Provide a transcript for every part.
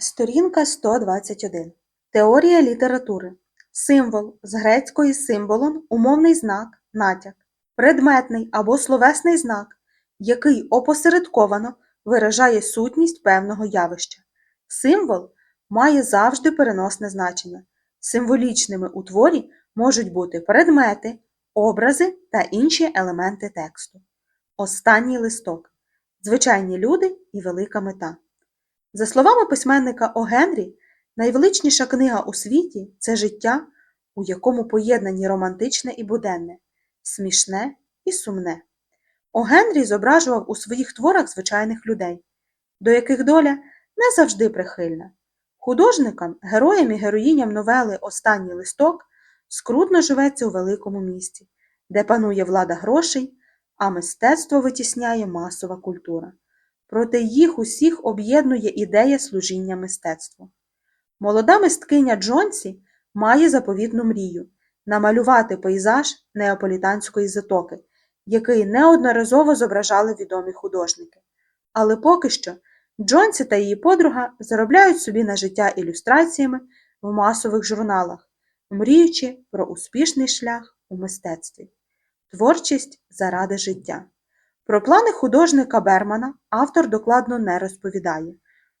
Сторінка 121. Теорія літератури. Символ з грецької символон умовний знак, натяк, предметний або словесний знак, який опосередковано виражає сутність певного явища. Символ має завжди переносне значення. Символічними у творі можуть бути предмети, образи та інші елементи тексту. Останній листок. Звичайні люди і велика мета. За словами письменника О. Генрі, найвеличніша книга у світі це життя, у якому поєднані романтичне і буденне, смішне і сумне. О. Генрі зображував у своїх творах звичайних людей, до яких доля не завжди прихильна. Художникам, героям і героїням новели Останній листок скрутно живеться у великому місті, де панує влада грошей, а мистецтво витісняє масова культура. Проте їх усіх об'єднує ідея служіння мистецтву. Молода мисткиня Джонсі має заповітну мрію намалювати пейзаж неаполітанської затоки, який неодноразово зображали відомі художники. Але поки що Джонсі та її подруга заробляють собі на життя ілюстраціями в масових журналах, мріючи про успішний шлях у мистецтві. Творчість заради життя. Про плани художника Бермана автор докладно не розповідає,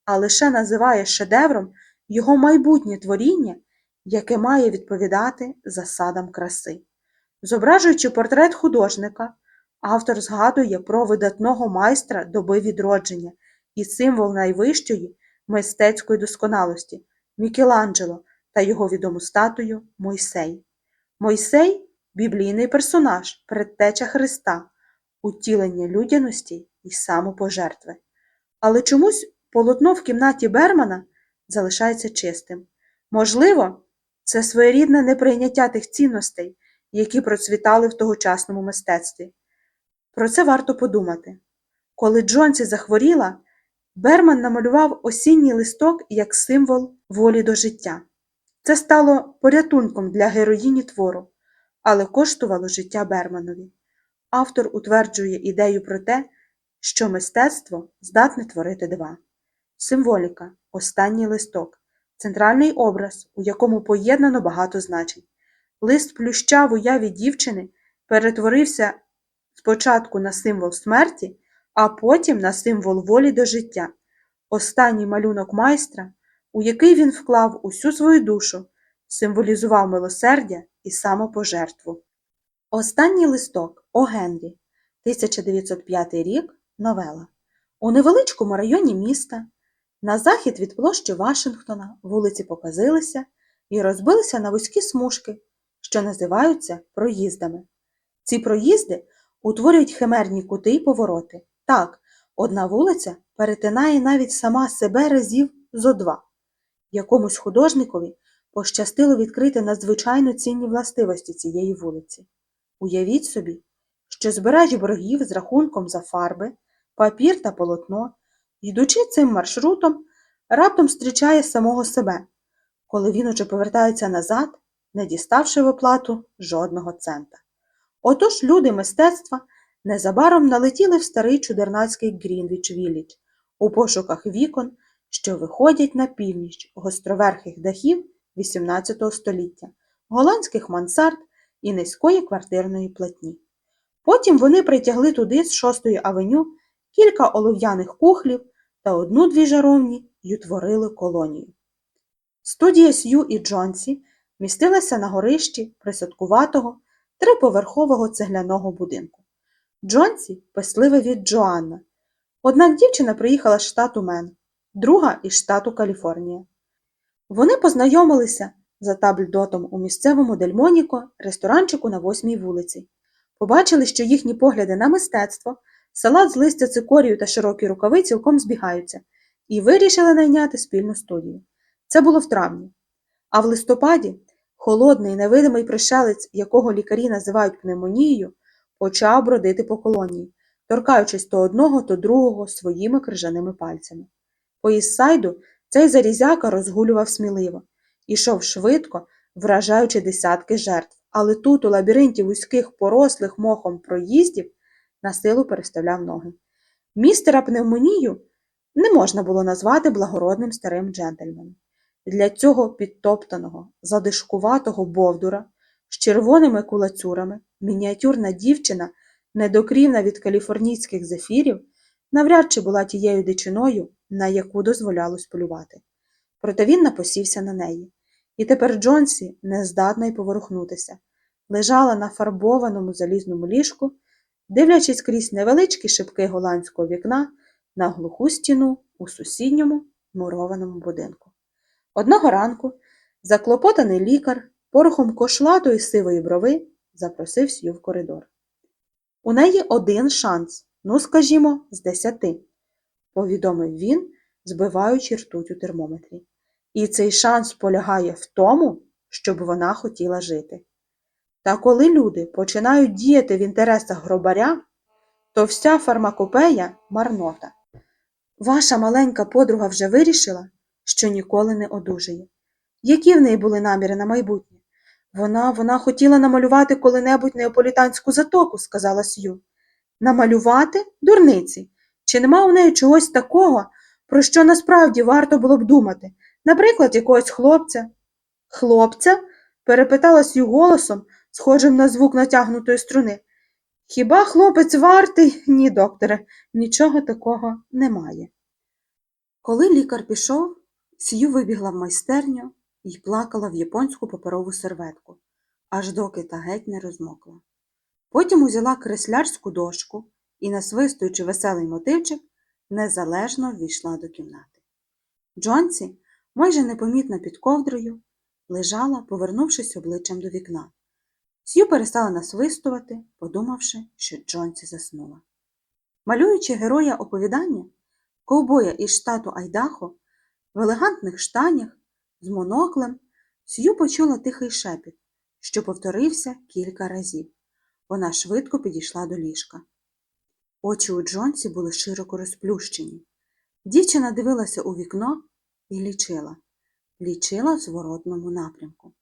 а лише називає шедевром його майбутнє творіння, яке має відповідати засадам краси. Зображуючи портрет художника, автор згадує про видатного майстра доби відродження і символ найвищої мистецької досконалості Мікеланджело та його відому статую Мойсей. Мойсей біблійний персонаж, предтеча Христа утілення людяності і самопожертви. Але чомусь полотно в кімнаті Бермана залишається чистим. Можливо, це своєрідне неприйняття тих цінностей, які процвітали в тогочасному мистецтві. Про це варто подумати. Коли Джонсі захворіла, Берман намалював осінній листок як символ волі до життя. Це стало порятунком для героїні твору, але коштувало життя Берманові автор утверджує ідею про те, що мистецтво здатне творити дива. Символіка останній листок, центральний образ, у якому поєднано багато значень. Лист плюща в уяві дівчини перетворився спочатку на символ смерті, а потім на символ волі до життя, останній малюнок майстра, у який він вклав усю свою душу, символізував милосердя і самопожертву. Останній листок О Генрі, 1905 рік, новела. У невеличкому районі міста, на захід від площі Вашингтона, вулиці показилися і розбилися на вузькі смужки, що називаються проїздами. Ці проїзди утворюють химерні кути й повороти. Так, одна вулиця перетинає навіть сама себе разів зо два. Якомусь художникові пощастило відкрити надзвичайно цінні властивості цієї вулиці. Уявіть собі, що збирач боргів з рахунком за фарби, папір та полотно, йдучи цим маршрутом, раптом зустрічає самого себе, коли він уже повертається назад, не діставши в оплату жодного цента. Отож люди мистецтва незабаром налетіли в старий чудернацький Грінвіч Віллідж у пошуках вікон, що виходять на північ гостроверхих дахів XVIII століття, голландських мансард і низької квартирної платні. Потім вони притягли туди з шостої авеню кілька олов'яних кухлів та одну-дві жаровні й утворили колонію. Студія Сью і Джонсі містилася на горищі присадкуватого триповерхового цегляного будинку. Джонсі песливе від Джоанна. Однак дівчина приїхала з штату Мен, друга із штату Каліфорнія. Вони познайомилися за табльдотом у місцевому Дельмоніко ресторанчику на восьмій вулиці. Побачили, що їхні погляди на мистецтво, салат з листя цикорію та широкі рукави цілком збігаються, і вирішили найняти спільну студію. Це було в травні. А в листопаді холодний невидимий пришелець, якого лікарі називають пневмонією, почав бродити по колонії, торкаючись то одного, то другого своїми крижаними пальцями. По Іссайду цей зарізяка розгулював сміливо, ішов швидко, вражаючи десятки жертв, але тут, у лабіринті вузьких порослих мохом проїздів, на силу переставляв ноги. Містера пневмонію не можна було назвати благородним старим джентльменом. Для цього підтоптаного, задишкуватого бовдура з червоними кулацюрами мініатюрна дівчина, недокрівна від каліфорнійських зефірів, навряд чи була тією дичиною, на яку дозволялось полювати. Проте він напосівся на неї. І тепер Джонсі, не здатна й поворухнутися, лежала на фарбованому залізному ліжку, дивлячись крізь невеличкі шибки голландського вікна на глуху стіну у сусідньому мурованому будинку. Одного ранку заклопотаний лікар порохом кошлатої сивої брови запросив Сью в коридор. У неї один шанс, ну, скажімо, з десяти, повідомив він, збиваючи ртуть у термометрі. І цей шанс полягає в тому, щоб вона хотіла жити. Та коли люди починають діяти в інтересах гробаря, то вся фармакопея марнота. Ваша маленька подруга вже вирішила, що ніколи не одужає. Які в неї були наміри на майбутнє? Вона, вона хотіла намалювати коли-небудь неаполітанську затоку, сказала Сью. Намалювати? Дурниці. Чи нема у неї чогось такого, про що насправді варто було б думати? Наприклад, якогось хлопця. Хлопця? перепитала Сью голосом, схожим на звук натягнутої струни. Хіба хлопець вартий? Ні, докторе, нічого такого немає. Коли лікар пішов, Сью вибігла в майстерню і плакала в японську паперову серветку, аж доки та геть не розмокла. Потім узяла креслярську дошку і, насвистуючи веселий мотивчик, незалежно ввійшла до кімнати. Джонсі, майже непомітна під ковдрою, лежала, повернувшись обличчям до вікна. Сью перестала насвистувати, подумавши, що Джонсі заснула. Малюючи героя оповідання, ковбоя із штату Айдахо, в елегантних штанях, з моноклем, Сью почула тихий шепіт, що повторився кілька разів. Вона швидко підійшла до ліжка. Очі у Джонсі були широко розплющені. Дівчина дивилася у вікно і лічила. Лічила в зворотному напрямку.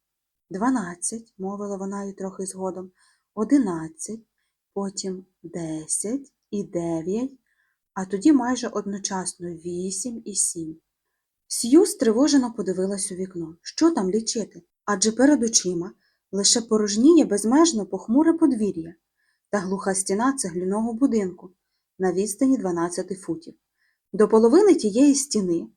Дванадцять, мовила вона й трохи згодом, одинадцять, потім десять і дев'ять, а тоді майже одночасно вісім і сім. Сью стривожено подивилась у вікно. Що там лічити? Адже перед очима лише порожніє безмежно похмуре подвір'я та глуха стіна цегляного будинку на відстані 12 футів. До половини тієї стіни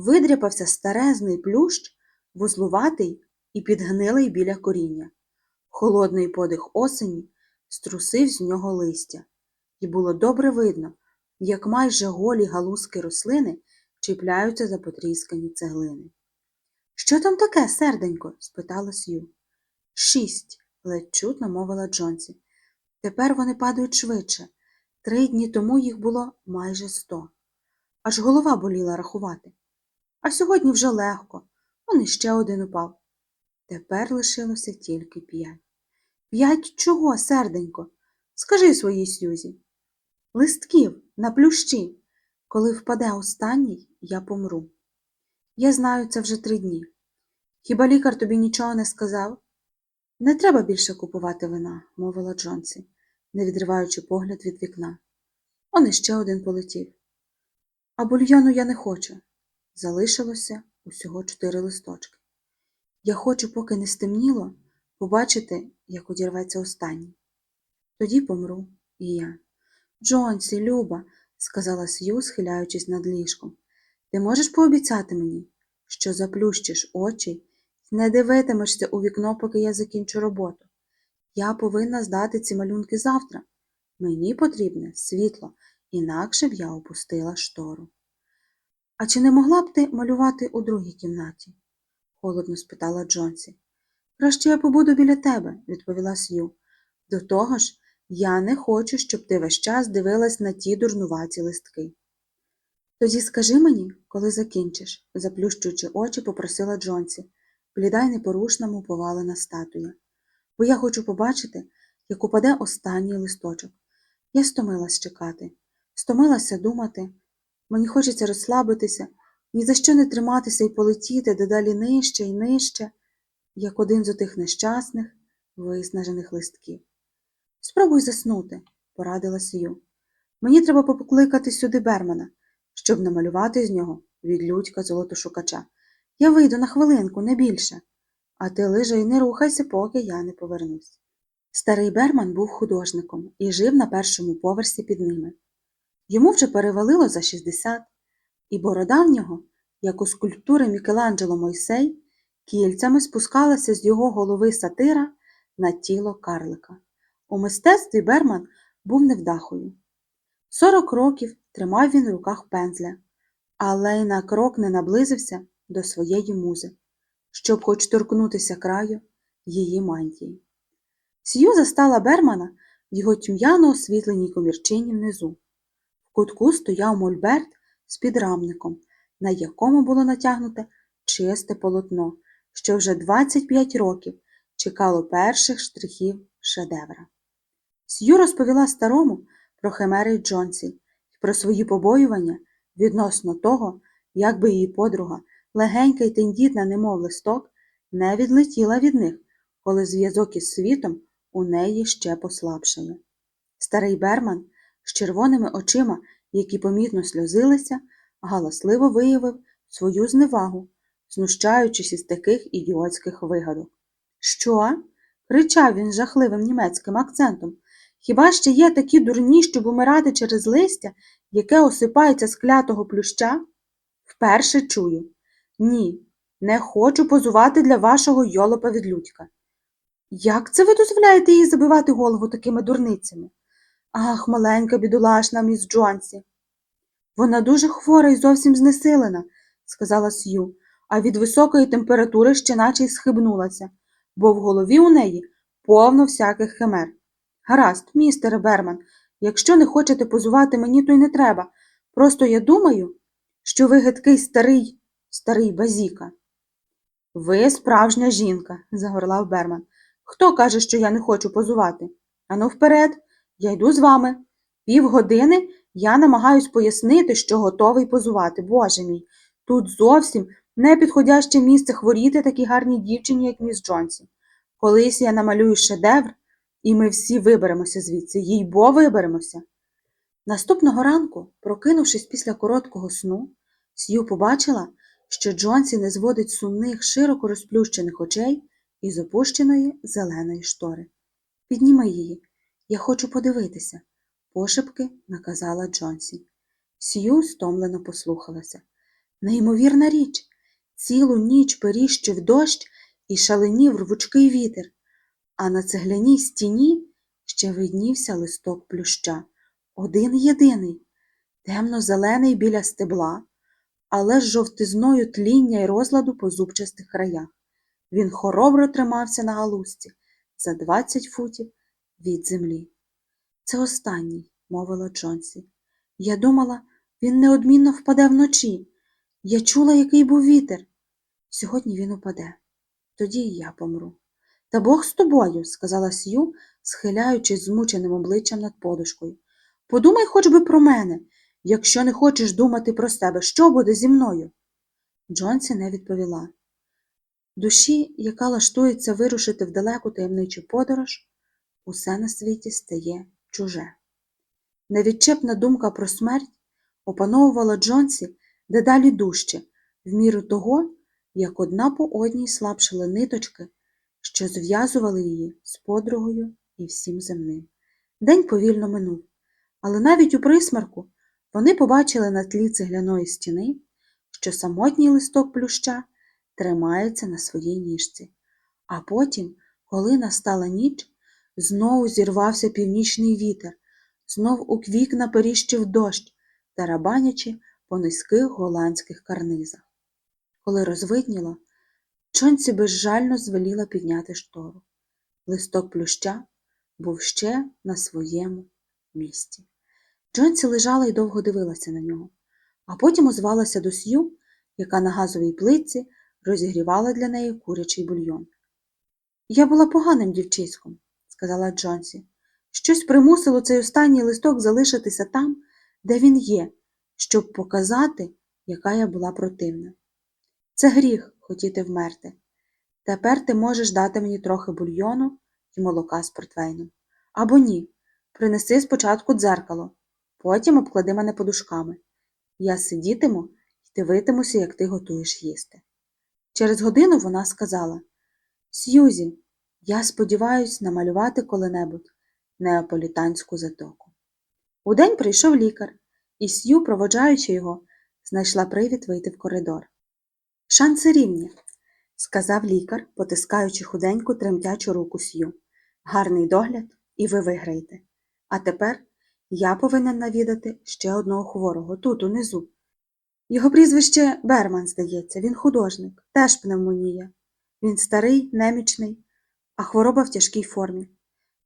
видряпався старезний плющ, вузлуватий і підгнилий біля коріння. Холодний подих осені струсив з нього листя, і було добре видно, як майже голі галузки рослини чіпляються за потріскані цеглини. Що там таке, серденько? спитала Сью. Шість, ледь чутно мовила Джонсі. Тепер вони падають швидше. Три дні тому їх було майже сто. Аж голова боліла рахувати. А сьогодні вже легко, он іще один упав. Тепер лишилося тільки п'ять. П'ять чого, серденько? Скажи своїй Сюзі. Листків на плющі. Коли впаде останній, я помру. Я знаю це вже три дні. Хіба лікар тобі нічого не сказав? Не треба більше купувати вина, мовила Джонсі, не відриваючи погляд від вікна. Он іще один полетів. А бульйону я не хочу. Залишилося усього чотири листочки. Я хочу, поки не стемніло, побачити, як одірветься останній. Тоді помру і я. Джонсі, Люба, сказала Сью, схиляючись над ліжком, ти можеш пообіцяти мені, що заплющиш очі й не дивитимешся у вікно, поки я закінчу роботу. Я повинна здати ці малюнки завтра. Мені потрібне світло, інакше б я опустила штору. А чи не могла б ти малювати у другій кімнаті? холодно спитала Джонсі. Краще я побуду біля тебе, відповіла Сью. До того ж, я не хочу, щоб ти весь час дивилась на ті дурнуваті листки. Тоді скажи мені, коли закінчиш, заплющуючи очі, попросила Джонсі, бліда й непорушна, повалена статуя. Бо я хочу побачити, як упаде останній листочок. Я стомилась чекати, стомилася думати. Мені хочеться розслабитися, ні за що не триматися і полетіти дедалі нижче і нижче, як один з отих нещасних, виснажених листків. Спробуй заснути, порадила Сію. Мені треба покликати сюди Бермана, щоб намалювати з нього відлюдька золотошукача. Я вийду на хвилинку, не більше. А ти лежи і не рухайся, поки я не повернусь. Старий Берман був художником і жив на першому поверсі під ними. Йому вже перевалило за 60, і борода в нього, як у скульптури Мікеланджело Мойсей, кільцями спускалася з його голови сатира на тіло карлика. У мистецтві Берман був невдахою. Сорок років тримав він в руках пензля, але й на крок не наблизився до своєї музи, щоб хоч торкнутися краю її мантії. Сью застала Бермана в його тьмяно освітленій комірчині внизу. Кутку стояв мольберт з підрамником, на якому було натягнуте чисте полотно, що вже 25 років чекало перших штрихів шедевра. Сью розповіла старому про химери Джонсі і про свої побоювання відносно того, як би її подруга, легенька й тендітна, немов листок, не відлетіла від них, коли зв'язок із світом у неї ще послабшає. Старий Берман з червоними очима, які помітно сльозилися, галасливо виявив свою зневагу, знущаючись із таких ідіотських вигадок. Що? кричав він жахливим німецьким акцентом. Хіба ще є такі дурні, щоб умирати через листя, яке осипається з клятого плюща? Вперше чую. Ні, не хочу позувати для вашого йолопа відлюдька. Як це ви дозволяєте їй забивати голову такими дурницями? Ах, маленька бідолашна міс Джонсі. Вона дуже хвора і зовсім знесилена, сказала Сью, а від високої температури ще наче й схибнулася, бо в голові у неї повно всяких химер. Гаразд, містере Берман, якщо не хочете позувати мені, то й не треба. Просто я думаю, що ви гидкий старий, старий базіка. Ви справжня жінка, загорлав Берман. Хто каже, що я не хочу позувати? Ану вперед, я йду з вами. Півгодини я намагаюсь пояснити, що готовий позувати. Боже мій, тут зовсім непідходяще місце хворіти такій гарній дівчині, як міс Джонсі. Колись я намалюю шедевр, і ми всі виберемося звідси, їй бо виберемося. Наступного ранку, прокинувшись після короткого сну, Сью побачила, що Джонсі не зводить сумних, широко розплющених очей із опущеної зеленої штори. Підніми її, я хочу подивитися, пошепки наказала Джонсі. Сью стомлено послухалася. Неймовірна річ, цілу ніч періщив дощ і шаленів рвучкий вітер, а на цегляній стіні ще виднівся листок плюща, один єдиний, темно-зелений біля стебла, але з жовтизною тління й розладу по зубчастих краях. Він хоробро тримався на галузці за двадцять футів від землі. Це останній, мовила Джонсі. Я думала, він неодмінно впаде вночі. Я чула, який був вітер. Сьогодні він упаде. Тоді і я помру. Та Бог з тобою, сказала Сью, схиляючись змученим обличчям над подушкою. Подумай хоч би про мене. Якщо не хочеш думати про себе, що буде зі мною? Джонсі не відповіла. Душі, яка лаштується вирушити в далеку таємничу подорож, усе на світі стає чуже. Невідчепна думка про смерть опановувала Джонсі дедалі дужче, в міру того, як одна по одній слабшили ниточки, що зв'язували її з подругою і всім земним. День повільно минув, але навіть у присмарку вони побачили на тлі цегляної стіни, що самотній листок плюща тримається на своїй ніжці. А потім, коли настала ніч, знову зірвався північний вітер, знов у вікна періщив дощ, тарабанячи по низьких голландських карнизах. Коли розвидніло, Чонці безжально звеліла підняти штору. Листок плюща був ще на своєму місці. Джонсі лежала і довго дивилася на нього, а потім озвалася до Сью, яка на газовій плитці розігрівала для неї курячий бульйон. Я була поганим дівчиськом, сказала Джонсі. Щось примусило цей останній листок залишитися там, де він є, щоб показати, яка я була противна. Це гріх хотіти вмерти. Тепер ти можеш дати мені трохи бульйону і молока з портвейном. Або ні. Принеси спочатку дзеркало, потім обклади мене подушками. Я сидітиму і дивитимуся, як ти готуєш їсти. Через годину вона сказала Сьюзі, я сподіваюсь намалювати коли-небудь неаполітанську затоку. Удень прийшов лікар, і Сью, проводжаючи його, знайшла привід вийти в коридор. Шанси рівні, сказав лікар, потискаючи худеньку тремтячу руку Сью. Гарний догляд, і ви виграєте. А тепер я повинен навідати ще одного хворого тут, унизу. Його прізвище Берман, здається, він художник, теж пневмонія. Він старий, немічний, а хвороба в тяжкій формі.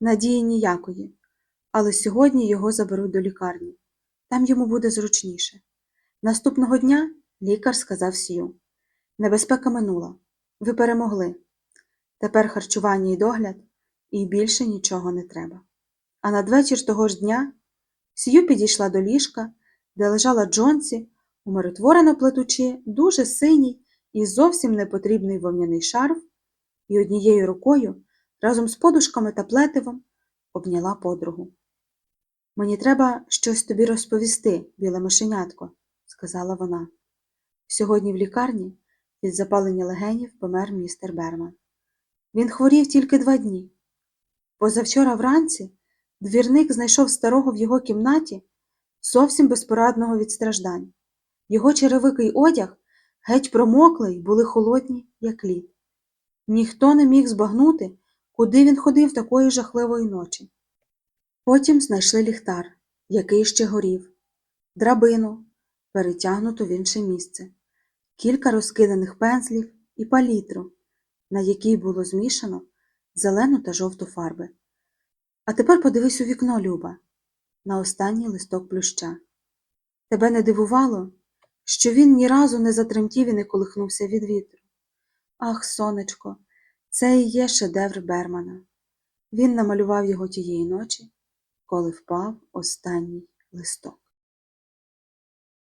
Надії ніякої. Але сьогодні його заберуть до лікарні. Там йому буде зручніше. Наступного дня лікар сказав Сью. Небезпека минула. Ви перемогли. Тепер харчування і догляд, і більше нічого не треба. А надвечір того ж дня Сью підійшла до ліжка, де лежала Джонсі, умиротворено плетучи дуже синій і зовсім непотрібний вовняний шарф, і однією рукою, разом з подушками та плетивом, обняла подругу. Мені треба щось тобі розповісти, біле мишенятко, сказала вона. Сьогодні в лікарні від запалення легенів помер містер Берман. Він хворів тільки два дні. Позавчора вранці двірник знайшов старого в його кімнаті зовсім безпорадного від страждань. Його черевикий одяг геть промоклий, були холодні, як лід. Ніхто не міг збагнути, куди він ходив такої жахливої ночі. Потім знайшли ліхтар, який ще горів, драбину, перетягнуту в інше місце, кілька розкиданих пензлів і палітру, на якій було змішано зелену та жовту фарби. А тепер подивись у вікно, Люба, на останній листок плюща. Тебе не дивувало, що він ні разу не затремтів і не колихнувся від вітру. Ах, сонечко, це і є шедевр Бермана. Він намалював його тієї ночі, коли впав останній листок.